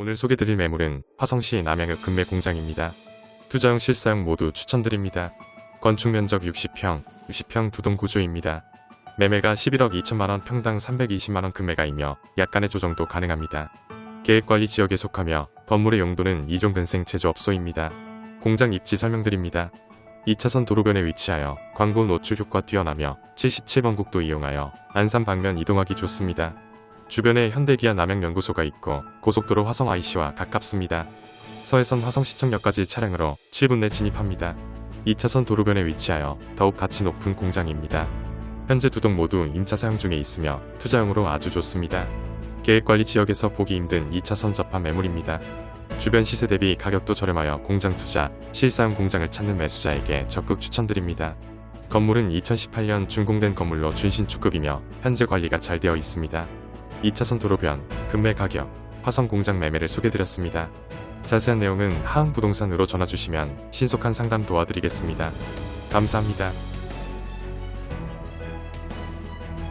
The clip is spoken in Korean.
오늘 소개드릴 매물은 화성시 남양읍 금매 공장입니다. 투자용 실사용 모두 추천드립니다. 건축 면적 60평, 60평 두동 구조입니다. 매매가 11억 2천만원 평당 320만원 금매가이며 약간의 조정도 가능합니다. 계획관리 지역에 속하며 건물의 용도는 이종 근생 제조업소입니다. 공장 입지 설명드립니다. 2차선 도로변에 위치하여 광고 노출 효과 뛰어나며 77번 국도 이용하여 안산 방면 이동하기 좋습니다. 주변에 현대기아 남양연구소가 있고 고속도로 화성 IC와 가깝습니다. 서해선 화성시청역까지 차량으로 7분 내 진입합니다. 2차선 도로변에 위치하여 더욱 가치 높은 공장입니다. 현재 두 동 모두 임차 사용 중에 있으며 투자용으로 아주 좋습니다. 계획관리 지역에서 보기 힘든 2차선 접한 매물입니다. 주변 시세 대비 가격도 저렴하여 공장 투자, 실사용 공장을 찾는 매수자에게 적극 추천드립니다. 건물은 2018년 준공된 건물로 준신축급이며 현재 관리가 잘 되어 있습니다. 2차선 도로변, 금매 가격, 화성 공장 매매를 소개드렸습니다. 자세한 내용은 하흥부동산으로 전화주시면 신속한 상담 도와드리겠습니다. 감사합니다.